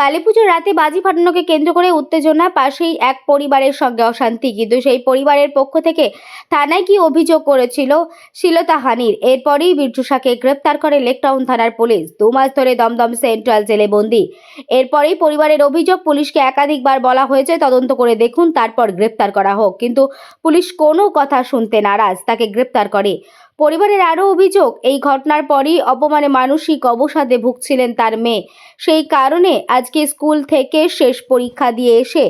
কালীপুজোর রাতে বাজি ফাটানোকে কেন্দ্র করে উত্তেজনা, পাশেই এক পরিবারের সঙ্গে অশান্তি। কিন্তু সেই পরিবারের পক্ষ থেকে থানায় কি অভিযোগ করেছিল শিলতাহানির এরপরেই বিরজুষাকে গ্রেপ্তার করে লেকটাউন থানার পুলিশ। দু মাস ধরে দমদম সেন্ট্রাল জেলে বন্দি। এরপরেই পরিবারের অভিযোগ পুলিশকে একাধিকবার বলা হয়েছে, তদন্ত করে দেখুন, তারপর গ্রেপ্তার করা হোক। কিন্তু পুলিশ কোনো কথা শুনতে নারাজ, তাকে গ্রেপ্তার করে পরিবারের আরও অভিযোগ, এই ঘটনার পরই অপমানে মানসিক অবসাদে ভুগছিলেন তার মেয়ে। সেই কারণে আজকে স্কুল থেকে শেষ পরীক্ষা দিয়ে এসে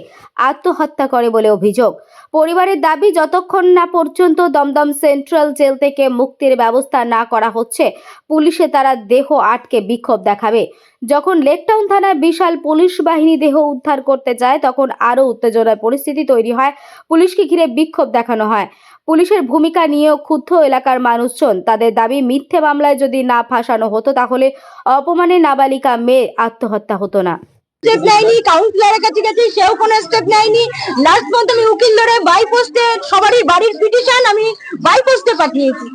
আত্মহত্যা করে বলে অভিযোগ। পরিবারের দাবি, যতক্ষণ না পর্যন্ত দমদম সেন্ট্রাল জেল থেকে মুক্তির ব্যবস্থা না করা হচ্ছে, পুলিশে তারা দেহ আটকে বিক্ষোভ দেখাবে। যখন লেকটাউন থানায় বিশাল পুলিশ বাহিনী দেহ উদ্ধার করতে যায়, তখন আরও উত্তেজনার পরিস্থিতি তৈরি হয়। পুলিশকে ঘিরে বিক্ষোভ দেখানো হয়। পুলিশের ভূমিকা নিয়েও ক্ষুব্ধ এলাকার মানুষজন। তাদের দাবি মিথ্যে মামলায় যদি না ফাঁসানো হতো তাহলে অপমানে নাবালিকা মেয়ে আত্মহত্যা হতো না। স্টেপ নেয়নি কাউন্সিলরের কাছে গেছি সেও কোনো স্টেপ নেয়নি। লাস্ট পর্যন্ত আমি উকিল ধরে বাই পোস্টে সবারই বাড়ির পিটিশন আমি বাই পোস্টে পাঠিয়েছি।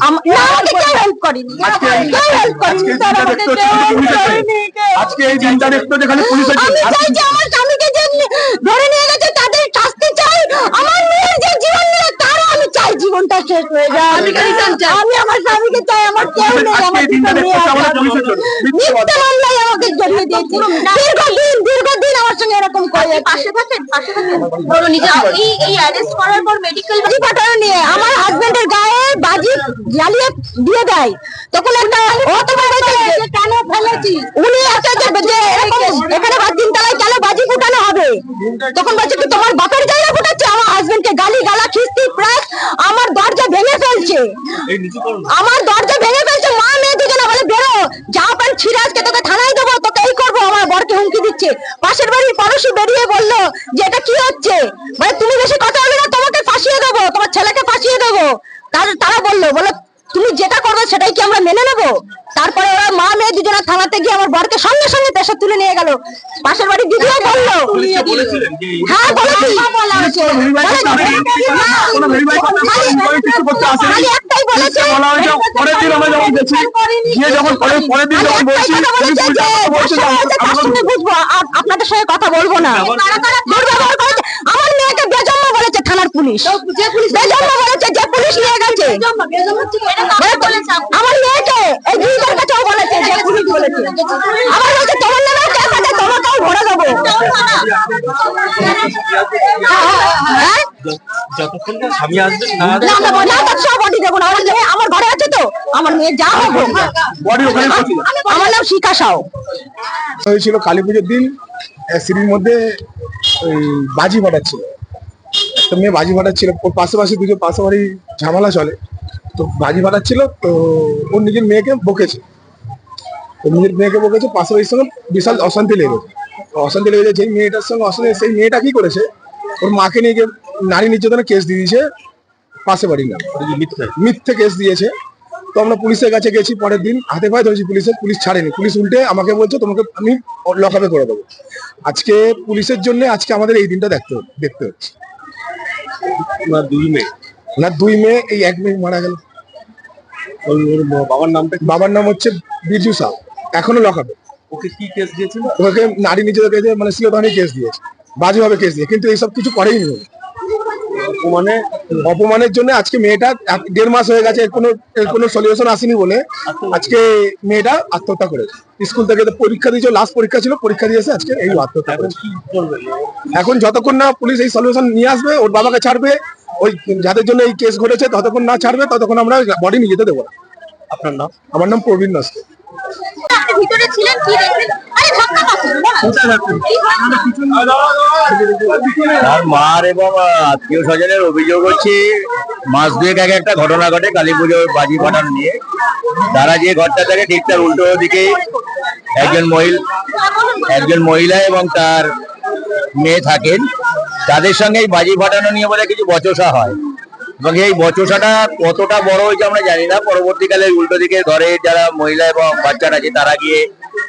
আম- না, আমাকে আমি আমার স্বামীকে চাই আমার কেউ নেই আমার এই দিনটা দুটো দেখতে মেয়ে হচ্ছে আছে। আমাদের পুলিশের জন্য। মিথ্যে কথা। মিথ্যে মামলায় আমাকে জড়িয়ে দিয়েছে দীর্ঘদিন দীর্ঘদিন আমার সঙ্গে এরকম করে যাচ্ছে পাশে থাকেন পাশে থাকেন বলো নিজে এই এই অ্যারেস্ট করার পর মেডিকেল বাজি নিয়ে আমার হাজবেন্ডের গায়ে বাজি জ্বালিয়ে দিয়ে দেয়। তখন একটা ও তো কেন ফেলেছি উনি আছে যে যে এখানে কেন বাজি ফুটানো হবে? তখন বলছে কি তোমার বাপের জায়গা ফুটাচ্ছে আমার হাজবেন্ডকে গালি গালা খিস্তি প্রায় আমার দরজা ভেঙে ফেলছে আমার দরজা ভেঙে ফেলছে, মা মেয়ে দুজনে বলে, বেরো যা পান আজকে তোকে থানায় দেবো, তোকে এই করব। আমার বরকে হুমকি দিচ্ছে। পাশের বাড়ির পড়োশি বেরিয়ে বলল, যে এটা কি হচ্ছে? মানে তুমি বেশি কথা বলে না, তোমাকে ফাঁসিয়ে দেবো, তোমার ছেলেকে ফাঁসিয়ে দেবো। তারা বলল, বলো তুমি যেটা করবে সেটাই কি আমরা মেনে নেব? তারপরে ওরা মা মেয়ে দুজনে থানাতে গিয়ে আমার বরকে সঙ্গে সঙ্গে দেশে তুলে নিয়ে গেল। পাশের বাড়ির দিদিও বলল। বলেছিলেন যে এই- হ্যাঁ বলেছি। খালি- একটাই পরের দিন আমরা যখন গেছি, গিয়ে যখন পরের- পরের দিন যখন আপনাদের সঙ্গে কথা বলব না। দুর্ব্যবহার করেছে বেজন্ম পুলিশ। বলেছে। যে পুলিশ নিয়ে গেছে। আমার মেয়েকে এই দিদিদের কাছেও বলেছে যে পুলিশ বলেছে। আবার বলছে তোমার নামে কেস আছে তোমাকেও ভরে দেবো। হ্যাঁ? যতক্ষণ না স্বামী আসবে না না না না তার সব বডি দেবো না। আমার ঘরে আছে তো? আমার মেয়ে যা হোক হোক। বডি ওখানে আমার নাম হয়েছিল কালী পুজোর দিন সিঁড়ির মধ্যে বাজি ফাটাচ্ছিল একটা মেয়ে বাজি ফাটাচ্ছিল। ওর পাশে পাশে দুজন পাশে বাড়ি ঝামেলা চলে। তো বাজি ফাটাচ্ছিল তো ওর নিজের মেয়েকে বকেছে। ওর নিজের মেয়েকে বকেছে পাশে বাড়ির সঙ্গে বিশাল অশান্তি লেগেছে। অশান্তি লেগেছে যেই মেয়েটার সঙ্গে অশান্তি সেই মেয়েটা কি করেছে? ওর মাকে নিয়ে গিয়ে নারী নির্যাতনের কেস দিয়ে দিয়েছে পাশে বাড়ির নাম। মিথ্যে। মিথ্যে কেস দিয়েছে। তো আমরা পুলিশের কাছে গেছি পরের দিন। হাতে পায়ে ধরেছি পুলিশের পুলিশ ছাড়েনি। পুলিশ উল্টে আমাকে বলছে তোমাকে আমি লকআপে করে দেবো। আজকে পুলিশের জন্য আজকে আমাদের এই দিনটা দেখতে দেখতে হচ্ছে। ওনার দুই মেয়ে। না দুই মেয়ে এই এক মেয়ে মারা গেল। বাবার নামটা বাবার নাম হচ্ছে বিরজু সাউ। এখনও লকআপে ওকে কি কেস দিয়েছিল? ওকে নারী কেসে মানে শিলতানি কেস দিয়েছে। বাজেভাবে কেস দিয়ে কিন্তু এইসব কিছু করেই নি ও। মানে অপমানের জন্য আজকে মেয়েটা দেড় মাস হয়ে গেছে কোনো কোনো সলিউশন আসেনি বলে আজকে মেয়েটা আত্মহত্যা করেছে। স্কুল থেকে পরীক্ষা দিয়েছে লাস্ট পরীক্ষা ছিল পরীক্ষা দিয়েছে আজকে এই আত্মহত্যা এখন করেছে। এখন যতক্ষণ না পুলিশ এই সলিউশন নিয়ে আসবে ওর বাবাকে ছাড়বে ওই যাদের জন্য এই কেস ঘটেছে ততক্ষণ না ছাড়বে ততক্ষণ আমরা বডি নিয়ে যেতে দেবো আপনার নাম? আমার নাম প্রবীণ নস্কর ভিতরে ছিলেন কি দেখলেন? আরে ধাক্কা তার মার এবং আত্মীয় স্বজনের অভিযোগ হচ্ছে মাস দুয়েক আগে একটা ঘটনা ঘটে কালী পুজোর বাজি ফাটানো নিয়ে। তারা যে ঘরটা থাকে ঠিক তার উল্টো দিকে একজন মহিলা একজন মহিলা এবং তার মেয়ে থাকেন। তাদের সঙ্গে এই বাজি ফাটানো নিয়ে বলে কিছু বচসা হয়। এবং এই বচসাটা কতটা বড় হয়েছে আমরা জানি না। পরবর্তীকালে উল্টো দিকে ঘরে যারা মহিলা এবং বাচ্চারা আছে, তারা গিয়ে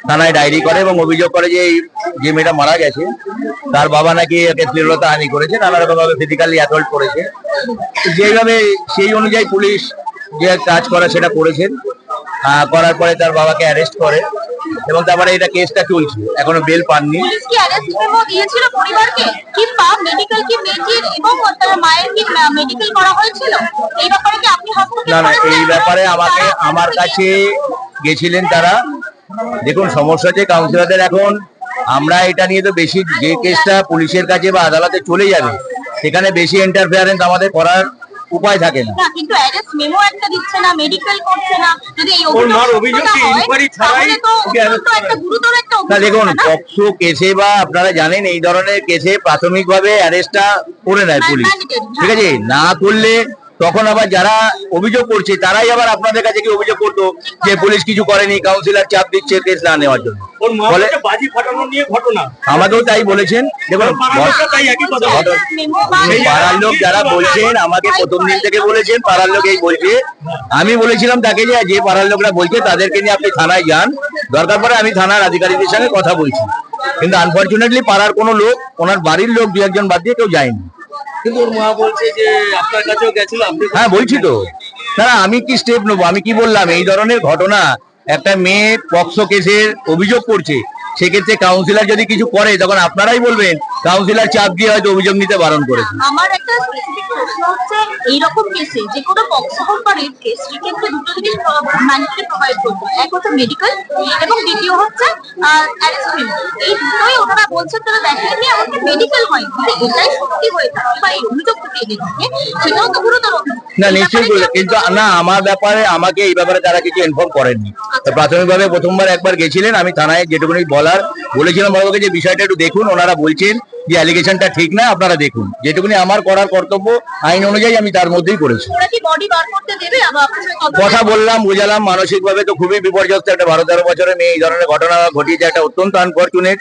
থানায় ডায়েরি করে এবং অভিযোগ করে যে এই যে মেয়েটা মারা গেছে, তার বাবা নাকি একে শ্লীলতা হানি করেছে, নানা রকমভাবে ফিজিক্যালি অ্যাসল্ট করেছে। যেইভাবে সেই অনুযায়ী পুলিশ যে কাজ করে সেটা করেছেন করার পরে তার বাবাকে অ্যারেস্ট করে। এবং তারপরে এটা কেসটা চলছে এখনও বেল পাননি। না না এই ব্যাপারে আমাকে আমার কাছে গেছিলেন তারা। দেখুন সমস্যা হচ্ছে কাউন্সিলরদের এখন আমরা এটা নিয়ে তো বেশি যে কেসটা পুলিশের কাছে বা আদালতে চলে যাবে সেখানে বেশি ইন্টারফেয়ারেন্স আমাদের করার উপায় থাকে না। কিন্তু অ্যারেস্ট মেমো একটা দিচ্ছে না মেডিকেল করছে না যদি এই অভিযোগ অভিযোগ কি ইনকোয়ারি ছাড়াই একটা গুরুতর একটা না অভিযোগ দেখুন না? পক্সো কেসে বা আপনারা জানেন এই ধরনের কেসে প্রাথমিকভাবে অ্যারেস্টটা করে নেয় পুলিশ। ঠিক আছে? না করলে তখন আবার যারা অভিযোগ করছে তারাই আবার আপনাদের কাছে কি অভিযোগ করতো যে পুলিশ কিছু করেনি কাউন্সিলর চাপ দিচ্ছে কেস না নেওয়ার জন্য। বলে বাজি ফাটানো নিয়ে ঘটনা। আমাকেও তাই বলেছেন। দেখুন পাড়ার লোক যারা বলছেন আমাকে প্রথম দিন থেকে বলেছেন পাড়ার লোক এই বলছে। আমি বলেছিলাম তাকে যে যে পাড়ার লোকরা বলছে তাদেরকে নিয়ে আপনি থানায় যান। দরকার পড়ে আমি থানার আধিকারিকদের সঙ্গে কথা বলছি। কিন্তু আনফরচুনেটলি পাড়ার কোনো লোক ওনার বাড়ির লোক দু একজন বাদ দিয়ে কেউ যায়নি। কিন্তু ওর মা বলছে যে আপনার কাছেও গেছিল আপনি হ্যাঁ বলছি তো। না না, আমি কি স্টেপ নেব? আমি কি বললাম? এই ধরনের ঘটনা একটা মেয়ে পক্সো কেসের অভিযোগ করছে। সেক্ষেত্রে কাউন্সিলর যদি কিছু করে তখন আপনারাই বলবেন কাউন্সিলর চাপ দিয়ে হয়তো অভিযোগ নিতে বারণ করেছে। আমার একটা প্রশ্ন হচ্ছে এইরকম কেসে যে কোনো পক্সো বা রেপ কেস সেক্ষেত্রে দুটো জিনিস ম্যান্ডেটরি প্রোভাইড করব। এক হচ্ছে মেডিকেল এবং দ্বিতীয় হচ্ছে অ্যারেস্ট এই দুটোই ওনারা বলছেন তারা দেখেননি এমনকি মেডিকেল হয়নি। এটাই সত্যি হয়ে থাকে বা এই অভিযোগ থেকে এনে থাকে সেটাও তো গুরুতর না নিশ্চয়ই ব্যাপারে কিন্তু না আমার ব্যাপারে আমাকে এই ব্যাপারে তারা কিছু ইনফর্ম করেননি। তো প্রাথমিকভাবে প্রথমবার একবার গেছিলেন আমি থানায় যেটুকুনি বলার বলেছিলাম বাবাকে যে বিষয়টা একটু দেখুন ওনারা বলছেন যে অ্যালিগেশনটা ঠিক না আপনারা দেখুন। যেটুকুনি আমার করার কর্তব্য আইন অনুযায়ী আমি তার মধ্যেই করেছি। কথা বললাম বুঝালাম মানসিক ভাবে তো খুবই বিপর্যস্ত একটা বারো তেরো বছরের মেয়ে এই ধরনের ঘটনা ঘটিয়েছে একটা অত্যন্ত আনফর্চুনেট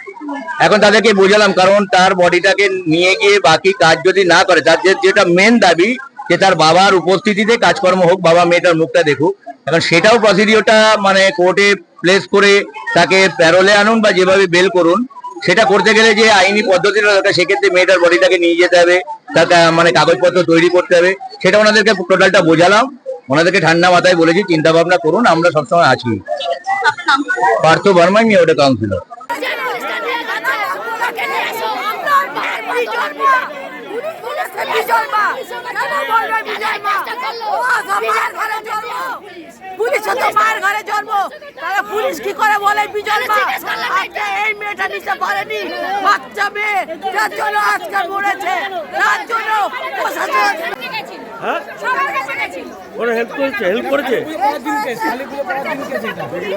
এখন তাদেরকে বোঝালাম কারণ তার বডিটাকে নিয়ে গিয়ে বাকি কাজ যদি না করে তার যেটা মেন দাবি যে তার বাবার উপস্থিতিতে কাজকর্ম হোক বাবা মেয়েটার মুখটা দেখুক এখন সেটাও প্রসিডিওরটা মানে কোর্টে প্লেস করে তাকে প্যারোলে আনুন বা যেভাবে বেল করুন, সেটা করতে গেলে যে আইনি পদ্ধতিটা দরকার, সেক্ষেত্রে মেয়েটার বডিটাকে নিয়ে যেতে হবে, তার মানে কাগজপত্র তৈরি করতে হবে, সেটা ওনাদেরকে টোটালটা বোঝালাম। ওনাদেরকে ঠান্ডা মাথায় বলেছি, চিন্তা ভাবনা করুন, আমরা সবসময় আছি? পার্থ বর্মাই নিয়ে ওটা কাউন্সিলর পুলিশ তো মায়ের ঘরে জন্ম। তাহলে পুলিশ কি করে বলে বিজয় এই মেয়েটা নিতে পারেনি বাচ্চা মেয়ে। যার জন্য আজকে মরেছে। তার জন্য প্রশাসন ওরা হেল্প করেছে হেল্প করেছে?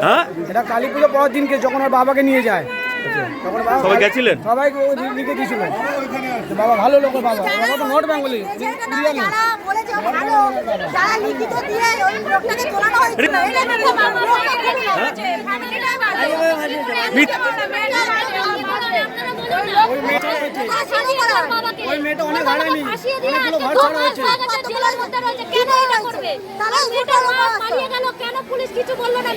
হ্যাঁ এটা কালী পুজো পরের দিনকে যখন ওর বাবাকে নিয়ে যায়। সবাই গেছিলেন সবাই ও লি- লিখে বাবা ভালো লোক বাবা বাবা তো নট বেঙ্গলি ওই মেয়েটা অনেক হারায়নি অনেকগুলো ঘর ছাড়া হয়েছে কেন এটা করবে তারা পালিয়ে গেল কেন পুলিশ কিছু বলল না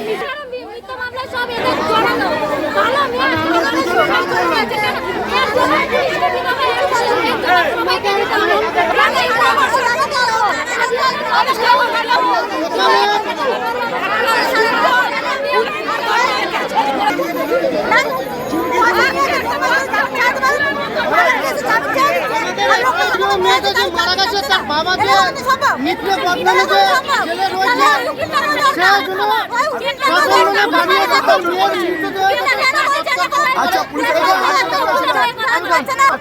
মিথ্যা মিথ্যা সব এদের জড়ানো। ভালো মেয়ে, ভালো সুযোগ করে দিয়েছে কেন? এর জন্য পুলিশ যদি না হয় এর জন্য এর জন্য সবাইকে দিতে হবে কেন এই মেয়েটা যে মারা গেছে তার বাবাকে মৃত্যু বদনামে যে জেলে রয়েছে সেগুলো সকলকে বানিয়ে দিতে মেয়ের মৃত্যুদেহ আচ্ছা পুলিশের কাছে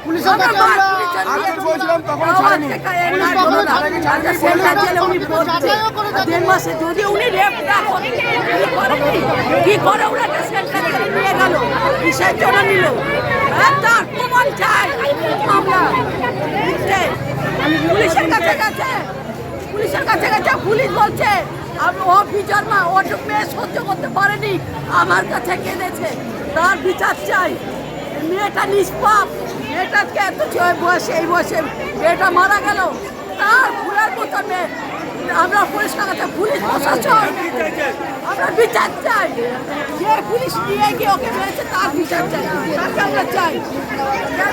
পুলিশের কাছে আমরা আগে বলছিলাম তখনও ছাড়েনি যদি উনি কি করে ওনাকে সেন্টার নিয়ে গেল কিসের জন্য নিল হ্যাঁ, তার প্রমাণ চাই মামলা মিথ্যে। পুলিশের কাছে গেছে। পুলিশের কাছে গেছে, পুলিশ বলছে, আমি ও বিচার মা ওটুক মেয়ে সহ্য করতে পারেনি, আমার কাছে কেঁদেছে, তার বিচার চাই। মেয়েটা নিষ্পাপ মেয়েটাকে এত ছ- বয়সে, এই বয়সে মেয়েটা মারা গেল, তার ফুলের মতো মেয়ে। আমরা পরিষ্কার কাছে, পুলিশ প্রশাসন, আমরা বিচার চাই। যে পুলিশ নিয়ে গিয়ে ওকে মেরেছে, তার বিচার চাই তাকে আমরা চাই।